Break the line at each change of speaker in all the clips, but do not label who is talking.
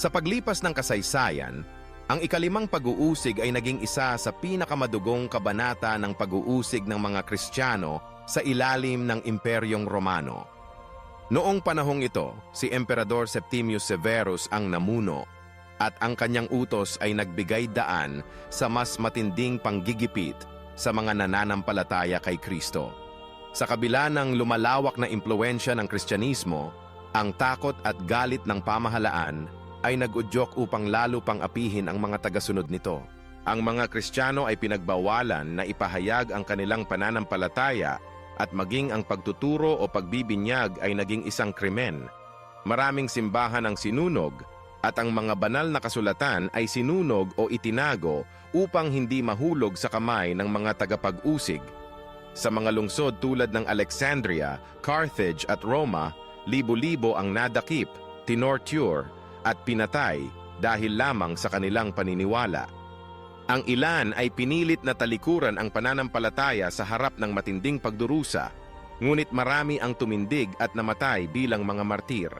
Sa paglipas ng kasaysayan, ang ikalimang pag-uusig ay naging isa sa pinakamadugong kabanata ng pag-uusig ng mga Kristiyano sa ilalim ng Imperyong Romano. Noong panahong ito, si Emperador Septimius Severus ang namuno at ang kanyang utos ay nagbigay daan sa mas matinding panggigipit sa mga nananampalataya kay Kristo. Sa kabila ng lumalawak na impluensya ng Kristyanismo, ang takot at galit ng pamahalaan ay nag-udyok upang lalo pang apihin ang mga tagasunod nito. Ang mga Kristiyano ay pinagbawalan na ipahayag ang kanilang pananampalataya at maging ang pagtuturo o pagbibinyag ay naging isang krimen. Maraming simbahan ang sinunog at ang mga banal na kasulatan ay sinunog o itinago upang hindi mahulog sa kamay ng mga tagapag-usig. Sa mga lungsod tulad ng Alexandria, Carthage at Roma, libo-libo ang nadakip, tinorture at pinatay dahil lamang sa kanilang paniniwala. Ang ilan ay pinilit na talikuran ang pananampalataya sa harap ng matinding pagdurusa, ngunit marami ang tumindig at namatay bilang mga martir.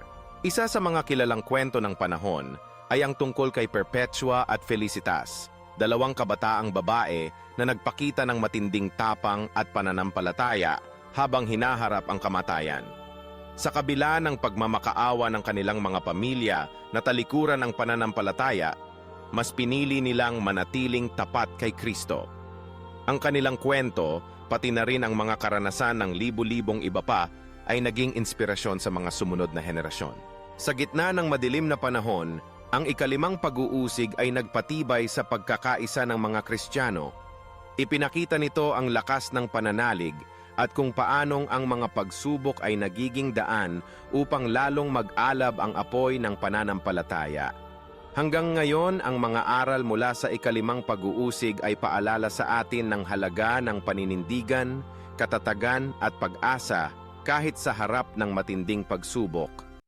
Isa sa mga kilalang kwento ng panahon ay ang tungkol kay Perpetua at Felicitas, dalawang kabataang babae na nagpakita ng matinding tapang at pananampalataya habang hinaharap ang kamatayan. Sa kabila ng pagmamakaawa ng kanilang mga pamilya na talikuran ng pananampalataya, mas pinili nilang manatiling tapat kay Kristo. Ang kanilang kwento, pati na rin ang mga karanasan ng libu-libong iba pa, ay naging inspirasyon sa mga sumunod na henerasyon. Sa gitna ng madilim na panahon, ang ikalimang pag-uusig ay nagpatibay sa pagkakaisa ng mga Kristiyano. Ipinakita nito ang lakas ng pananalig at kung paanong ang mga pagsubok ay nagiging daan upang lalong mag-alab ang apoy ng pananampalataya. Hanggang ngayon, ang mga aral mula sa ikalimang pag-uusig ay paalala sa atin ng halaga ng paninindigan, katatagan at pag-asa kahit sa harap ng matinding pagsubok.